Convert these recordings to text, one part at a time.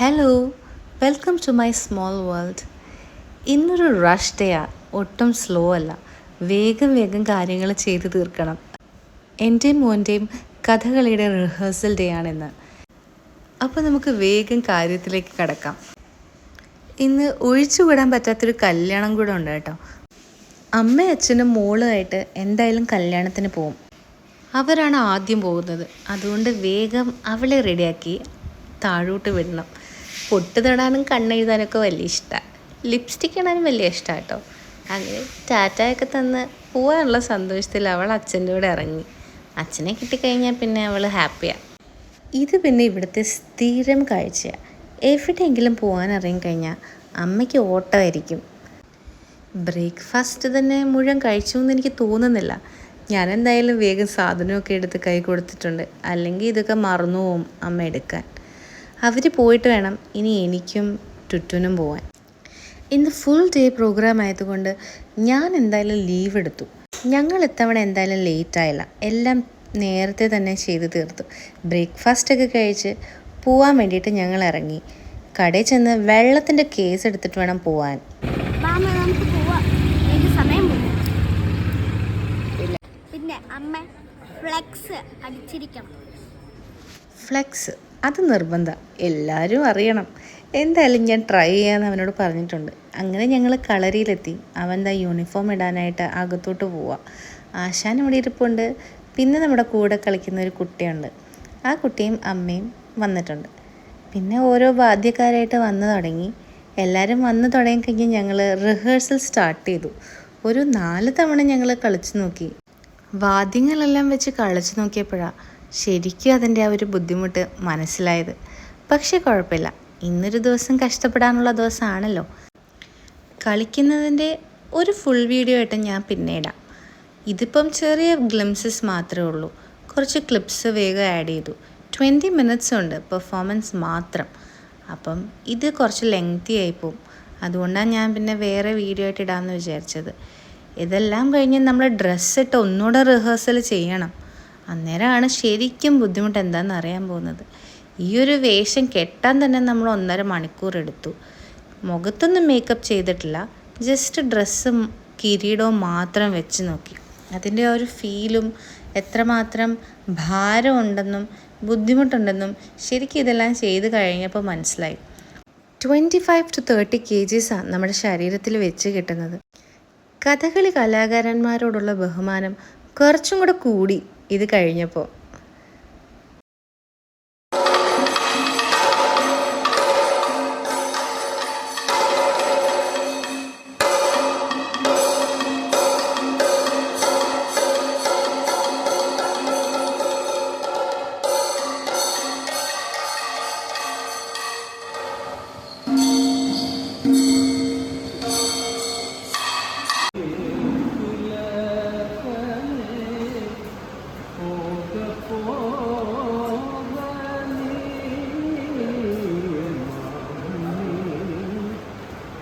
Hello welcome to my small world ഇന്നൊരു rush day ആ ഒട്ടും സ്ലോ അല്ല. വേഗം വേഗം കാര്യങ്ങൾ ചെയ്തു തീർക്കണം. എന്റെയും മോന്റെയും കഥകളിയുടെ റിഹേഴ്സൽ ഡേ ആണിന്ന് അപ്പോൾ നമുക്ക് വേഗം കാര്യത്തിലേക്ക് കടക്കാം. ഇന്ന് ഒഴിച്ചുകൂടാൻ പറ്റാത്തൊരു കല്യാണം കൂടെ ഉണ്ട് കേട്ടോ. അമ്മയും അച്ഛനും മോളുമായിട്ട് എന്തായാലും കല്യാണത്തിന് പോവും. അവരാണ് ആദ്യം പോകുന്നത്. അതുകൊണ്ട് വേഗം അവളെ റെഡിയാക്കി താഴോട്ട് വിടണം. പൊട്ട് തൊടാനും കണ്ണെഴുതാനൊക്കെ വലിയ ഇഷ്ടമാണ് ലിപ്സ്റ്റിക് ഇടാനും വലിയ ഇഷ്ടമാണ് കേട്ടോ അങ്ങനെ ടാറ്റയൊക്കെ തന്ന് പോകാനുള്ള സന്തോഷത്തിൽ അവൾ അച്ഛന്റെ കൂടെ ഇറങ്ങി. അച്ഛനെ കിട്ടിക്കഴിഞ്ഞാൽ പിന്നെ അവൾ ഹാപ്പിയാണ് ഇത് പിന്നെ ഇവിടുത്തെ സ്ഥിരം കാഴ്ചയാണ് എവിടെയെങ്കിലും പോകാൻ ഇറങ്ങിക്കഴിഞ്ഞാൽ അമ്മയ്ക്ക് ഓട്ടമായിരിക്കും. ബ്രേക്ക്ഫാസ്റ്റ് തന്നെ മുഴുവൻ കഴിച്ചു എന്ന് എനിക്ക് തോന്നുന്നില്ല. ഞാൻ എന്തായാലും വേഗം സാധനമൊക്കെ എടുത്ത് കൈ കൊടുത്തിട്ടുണ്ട്. അല്ലെങ്കിൽ ഇതൊക്കെ മറന്നു പോവും അമ്മ എടുക്കാൻ. അവർ പോയിട്ട് വേണം ഇനി എനിക്കും ടുറ്റുനും പോവാൻ. ഇന്ന് ഫുൾ ഡേ പ്രോഗ്രാം ആയതുകൊണ്ട് ഞാൻ എന്തായാലും ലീവ് എടുത്തു. ഞങ്ങൾ ഇത്തവണ എന്തായാലും ലേറ്റ് ആയില്ല. എല്ലാം നേരത്തെ തന്നെ ചെയ്ത് തീർത്തു. ബ്രേക്ക്ഫാസ്റ്റ് ഒക്കെ കഴിച്ച് പോവാൻ വേണ്ടിയിട്ട് ഞങ്ങൾ ഇറങ്ങി. കടയിൽ ചെന്ന് വെള്ളത്തിന്റെ കേസ് എടുത്തിട്ട് വേണം പോവാൻ. പിന്നെ അമ്മ ഫ്ലെക്സ് അടിച്ചിരിക്കണം. ഫ്ലെക്സ് അത് നിർബന്ധം. എല്ലാവരും അറിയണം. എന്തായാലും ഞാൻ ട്രൈ ചെയ്യാമെന്ന് അവനോട് പറഞ്ഞിട്ടുണ്ട്. അങ്ങനെ ഞങ്ങൾ കളരിയിലെത്തി. അവൻ ദാ യൂണിഫോം ഇടാനായിട്ട് അകത്തോട്ട് പോവാം. ആശാൻ ഇവിടെ ഇരിപ്പുണ്ട്. പിന്നെ നമ്മുടെ കൂടെ കളിക്കുന്ന ഒരു കുട്ടിയുണ്ട്. ആ കുട്ടിയും അമ്മയും വന്നിട്ടുണ്ട്. പിന്നെ ഓരോ വാദ്യക്കാരായിട്ട് വന്നു തുടങ്ങി. എല്ലാവരും വന്നു തുടങ്ങി കഴിഞ്ഞ് ഞങ്ങൾ റിഹേഴ്സൽ സ്റ്റാർട്ട് ചെയ്തു. ഒരു നാല് തവണ ഞങ്ങൾ കളിച്ചു നോക്കി. വാദ്യങ്ങളെല്ലാം വെച്ച് കളിച്ചു നോക്കിയപ്പോഴാണ് ശരിക്കും അതിന്റെ ആ ഒരു ബുദ്ധിമുട്ട് മനസ്സിലായത്. പക്ഷേ കുഴപ്പമില്ല. ഇന്നൊരു ദിവസം കഷ്ടപ്പെടാനുള്ള ദിവസമാണല്ലോ. കളിക്കുന്നതിന്റെ ഒരു ഫുൾ വീഡിയോ ആയിട്ട് ഞാൻ പിന്നീടാം ഇതിപ്പം ചെറിയ ഗ്ലിംസസ് മാത്രമേ ഉള്ളൂ. കുറച്ച് ക്ലിപ്സ് വേഗം ആഡ് ചെയ്തു. ട്വന്റി മിനിറ്റ്സ് ഉണ്ട് പെർഫോമൻസ് മാത്രം. അപ്പം ഇത് കുറച്ച് ലെങ്തി ആയിപ്പോവും അതുകൊണ്ടാണ് ഞാൻ പിന്നെ വേറെ വീഡിയോ ആയിട്ട് ഇടാമെന്ന് വിചാരിച്ചത്. ഇതെല്ലാം കഴിഞ്ഞ് നമ്മൾ ഡ്രസ്സ് ഇട്ട് ഒന്നുകൂടെ റിഹേഴ്സൽ ചെയ്യണം. അന്നേരമാണ് ശരിക്കും ബുദ്ധിമുട്ട് എന്താണെന്ന് അറിയാൻ പോകുന്നത്. ഈ ഒരു വേഷം കെട്ടാൻ തന്നെ നമ്മൾ ഒന്നര മണിക്കൂർ എടുത്തു. മുഖത്തൊന്നും മേക്കപ്പ് ചെയ്തിട്ടില്ല. ജസ്റ്റ് ഡ്രസ്സും കിരീടവും മാത്രം വെച്ച് നോക്കി. അതിന്റെ ഒരു ഫീലും എത്രമാത്രം ഭാരമുണ്ടെന്നും ബുദ്ധിമുട്ടുണ്ടെന്നും ശരിക്കും ഇതെല്ലാം ചെയ്ത് കഴിഞ്ഞപ്പോൾ മനസ്സിലായി. Twenty five to thirty K ജീസാണ് നമ്മുടെ ശരീരത്തിൽ വെച്ച് കിട്ടുന്നത്. കഥകളി കലാകാരന്മാരോടുള്ള ബഹുമാനം കുറച്ചും കൂടെ കൂടി ഇത് കഴിഞ്ഞപ്പോൾ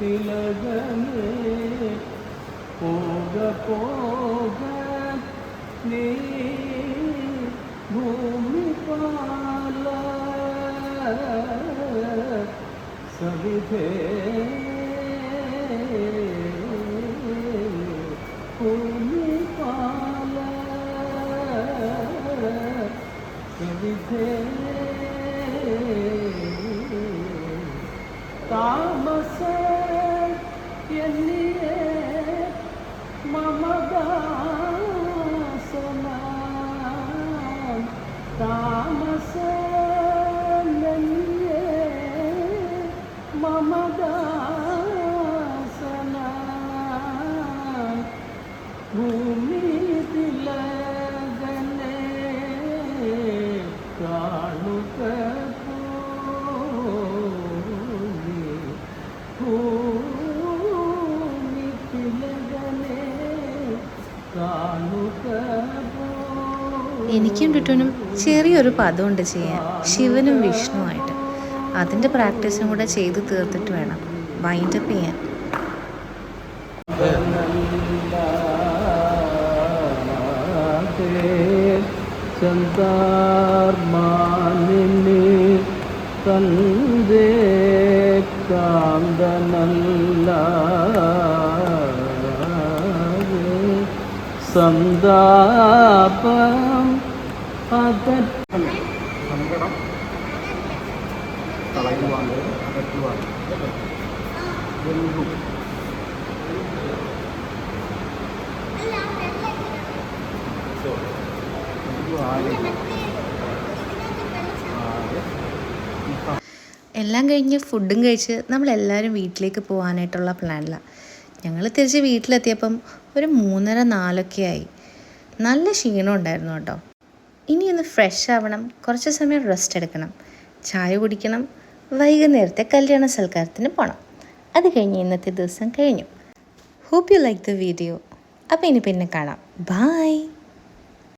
திலகமே போக போக நீ பூமி பால சவிதே பூமி பால சவிதே தாமசே എനിക്കും ടുട്ടുനും ചെറിയൊരു പദമുണ്ട് ചെയ്യാൻ. ശിവനും വിഷ്ണുവായിട്ട്. അതിന്റെ പ്രാക്ടീസും കൂടെ ചെയ്ത് തീർത്തിട്ട് വേണം വൈൻഡപ്പ് ചെയ്യാൻ. ചന്താർമാനിനി തന്ന നിന്റെ കാന്തനല്ല. സന്താപം. സങ്കടം. കളയുവാണ്ട് എല്ലാം കഴിഞ്ഞ് ഫുഡും കഴിച്ച് നമ്മളെല്ലാവരും വീട്ടിലേക്ക് പോകാനായിട്ടുള്ള പ്ലാനിലാണ് ഞങ്ങൾ തിരിച്ച് വീട്ടിലെത്തിയപ്പം ഒരു മൂന്നര നാലൊക്കെ ആയി. നല്ല ക്ഷീണം ഉണ്ടായിരുന്നു കേട്ടോ. ഇനി ഒന്ന് ഫ്രഷ് ആവണം കുറച്ച് സമയം റെസ്റ്റ് എടുക്കണം. ചായ കുടിക്കണം വൈകുന്നേരത്തെ കല്യാണ സൽക്കാരത്തിന് പോകണം അത് കഴിഞ്ഞ് ഇന്നത്തെ ദിവസം കഴിഞ്ഞു. Hope you like the video അപ്പോൾ ഇനി പിന്നെ കാണാം. ബായ്